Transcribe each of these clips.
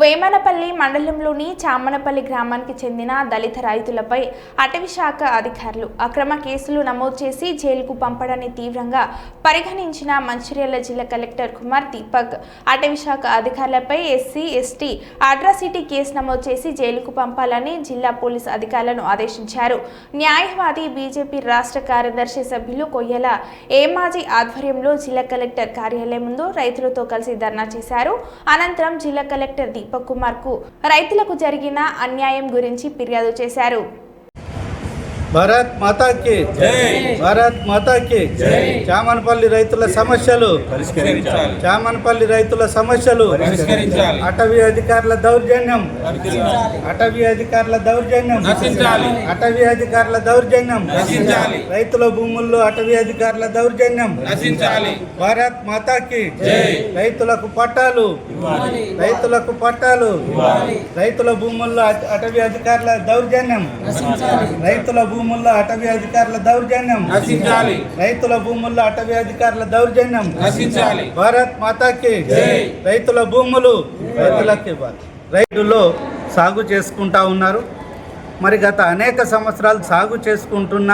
వేమనపల్లి మండలంలోని చామనపల్లి గ్రామానికి చెందిన దళిత రైతులపై అటవీ శాఖ అధికారులు అక్రమ కేసులు నమోదు చేసి జైలుకు పంపడాన్ని తీవ్రంగా పరిగణించిన మంచిర్యాల జిల్లా కలెక్టర్ కుమార్ దీపక్ అటవీ శాఖ అధికారులపై ఎస్సీ ఎస్టీ అట్రాసిటీ కేసు నమోదు చేసి జైలుకు పంపాలని జిల్లా పోలీసు అధికారులను ఆదేశించారు. న్యాయవాది బీజేపీ రాష్ట్ర కార్యదర్శి సభ్యులు కొయ్యల ఏమాజీ ఆధ్వర్యంలో జిల్లా కలెక్టర్ కార్యాలయం ముందు రైతులతో కలిసి ధర్నా చేశారు. అనంతరం జిల్లా కలెక్టర్ దీపక్ కుమార్కు రైతులకు జరిగిన అన్యాయం గురించి ఫిర్యాదు చేశారు. భారత్ మాతాకి జై. భారత్ మాతాకి. చామనపల్లి రైతుల సమస్యలు. చామనపల్లి రైతుల సమస్యలు. అటవీ అధికారుల దౌర్జన్యం. అటవీ అధికారుల దౌర్జన్యం. అటవీ అధికారుల దౌర్జన్యం. రైతుల భూముల్లో అటవీ అధికారుల దౌర్జన్యం. భారత్ మాతాకి. రైతులకు పట్టాలు. రైతులకు పట్టాలు. రైతుల భూముల్లో అట- అటవీ అధికారుల దౌర్జన్యం. రైతుల భూముల్లో అటవీ అధికారుల దౌర్జన్యం. నశించాలి. రైతుల భూముల్లో అటవీ అధికారుల దౌర్జన్యం. నశించాలి. భారత్ మాతాకి. రైతుల భూములు రైతులకి రైతుల్లో సాగు చేసుకుంటా ఉన్నారు. మరి గత అనేక సంవత్సరాలు సాగు చేసుకుంటున్న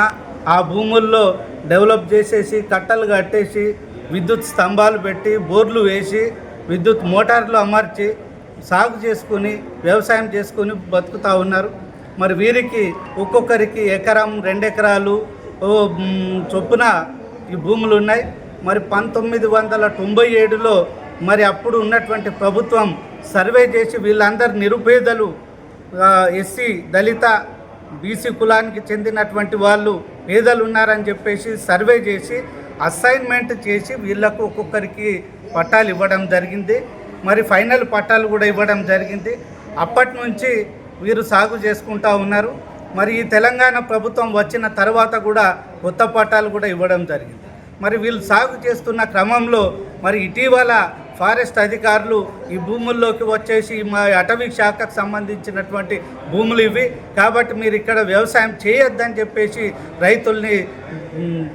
ఆ భూముల్లో డెవలప్ చేసేసి కట్టలు కట్టేసి విద్యుత్ స్తంభాలు పెట్టి బోర్లు వేసి విద్యుత్ మోటార్లు అమర్చి సాగు చేసుకుని వ్యవసాయం చేసుకుని బతుకుతూ ఉన్నారు. మరి వీరికి ఒక్కొక్కరికి ఎకరం రెండెకరాలు చొప్పున ఈ భూములు ఉన్నాయి. మరి పంతొమ్మిది వందల తొంభై ఏడులో మరి అప్పుడు ఉన్నటువంటి ప్రభుత్వం సర్వే చేసి వీళ్ళందరు నిరుపేదలు ఎస్సీ దళిత బీసీ కులానికి చెందినటువంటి వాళ్ళు పేదలు ఉన్నారని చెప్పేసి సర్వే చేసి అసైన్మెంట్ చేసి వీళ్ళకు ఒక్కొక్కరికి పట్టాలు ఇవ్వడం జరిగింది. మరి ఫైనల్ పట్టాలు కూడా ఇవ్వడం జరిగింది. అప్పటి నుంచి వీరు సాగు చేసుకుంటా ఉన్నారు. మరి ఈ తెలంగాణ ప్రభుత్వం వచ్చిన తర్వాత కూడా కొత్త పట్టాలు కూడా ఇవ్వడం జరిగింది. మరి వీళ్ళు సాగు చేస్తున్న క్రమంలో మరి ఇటీవల ఫారెస్ట్ అధికారులు ఈ భూముల్లోకి వచ్చేసి మా అటవీ శాఖకు సంబంధించినటువంటి భూములు ఇవి. కాబట్టి మీరు ఇక్కడ వ్యవసాయం చేయొద్దని చెప్పేసి రైతుల్ని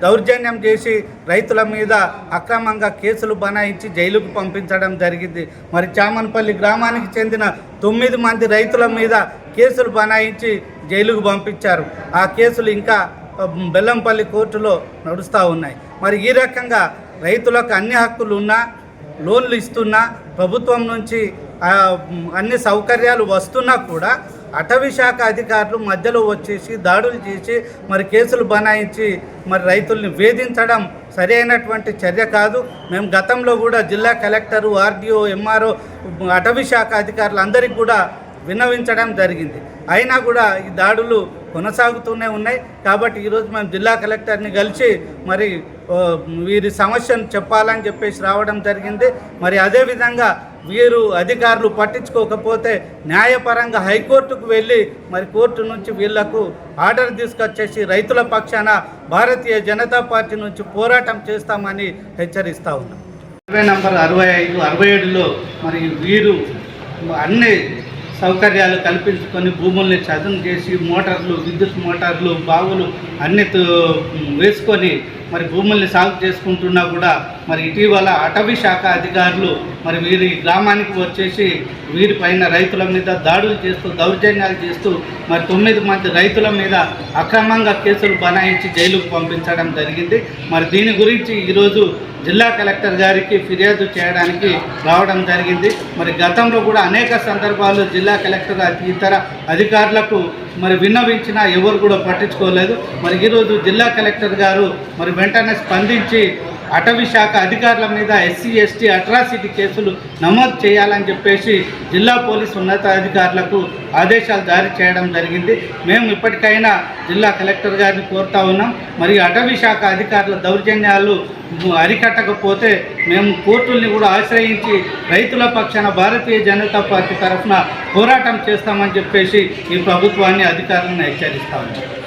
దౌర్జన్యం చేసి రైతుల మీద అక్రమంగా కేసులు బనాయించి జైలుకు పంపించడం జరిగింది. మరి చామన్పల్లి గ్రామానికి చెందిన తొమ్మిది మంది రైతుల మీద కేసులు బనాయించి జైలుకు పంపించారు. ఆ కేసులు ఇంకా బెల్లంపల్లి కోర్టులో నడుస్తూ ఉన్నాయి. మరి ఈ రకంగా రైతులకు అన్ని హక్కులు ఉన్నా లోన్లు ఇస్తున్నా ప్రభుత్వం నుంచి అన్ని సౌకర్యాలు వస్తున్నా కూడా అటవీ శాఖ అధికారులు మధ్యలో వచ్చేసి దాడులు చేసి మరి కేసులు బనాయించి మరి రైతుల్ని వేధించడం సరైనటువంటి చర్య కాదు. మేము గతంలో కూడా జిల్లా కలెక్టరు ఆర్డీఓ ఎంఆర్ఓ అటవీ శాఖ అధికారులు అందరికీ కూడా విన్నవించడం జరిగింది. అయినా కూడా ఈ దాడులు కొనసాగుతూనే ఉన్నాయి. కాబట్టి ఈరోజు మేము జిల్లా కలెక్టర్ని కలిసి మరి వీరి సమస్యను చెప్పాలని చెప్పేసి రావడం జరిగింది. మరి అదేవిధంగా వీరు అధికారులు పట్టించుకోకపోతే న్యాయపరంగా హైకోర్టుకు వెళ్ళి మరి కోర్టు నుంచి వీళ్ళకు ఆర్డర్ తీసుకొచ్చేసి రైతుల పక్షాన భారతీయ జనతా పార్టీ నుంచి పోరాటం చేస్తామని హెచ్చరిస్తా ఉన్నాం. ఇరవై నంబర్ అరవై ఐదు అరవై ఏడులో మరి వీరు అన్ని సౌకర్యాలు కల్పించుకొని భూముల్ని చదును చేసి మోటార్లు విద్యుత్ మోటార్లు బావులు అన్ని తో- వేసుకొని మరి భూముల్ని సాగు చేసుకుంటున్నా కూడా మరి ఇటీవల అటవీ శాఖ అధికారులు మరి వీరి గ్రామానికి వచ్చేసి వీరిపైన రైతుల మీద దాడులు చేస్తూ దౌర్జన్యాలు చేస్తూ మరి తొమ్మిది మంది రైతుల మీద అక్రమంగా కేసులు బనాయించి జైలుకు పంపించడం జరిగింది. మరి దీని గురించి ఈరోజు జిల్లా కలెక్టర్ గారికి ఫిర్యాదు చేయడానికి రావడం జరిగింది. మరి గతంలో కూడా అనేక సందర్భాల్లో జిల్లా కలెక్టర్ ఇతర అధికారులకు మరి విన్నవించినా ఎవరు కూడా పట్టించుకోలేదు. మరి ఈరోజు జిల్లా కలెక్టర్ గారు మరి వెంటనే స్పందించి అటవీ శాఖ అధికారుల మీద ఎస్సీ ఎస్టీ అట్రాసిటీ కేసులు నమోదు చేయాలని చెప్పేసి జిల్లా పోలీసు ఉన్నతాధికారులకు ఆదేశాలు జారీ చేయడం జరిగింది. మేము ఇప్పటికైనా జిల్లా కలెక్టర్ గారిని కోరుతా ఉన్నాం. మరియు అటవీ శాఖ అధికారుల దౌర్జన్యాలు అరికట్టకపోతే మేము కోర్టుల్ని కూడా ఆశ్రయించి రైతుల పక్షాన భారతీయ జనతా పార్టీ తరఫున పోరాటం చేస్తామని చెప్పేసి ఈ ప్రభుత్వాన్ని అధికారులను హెచ్చరిస్తా ఉన్నాం.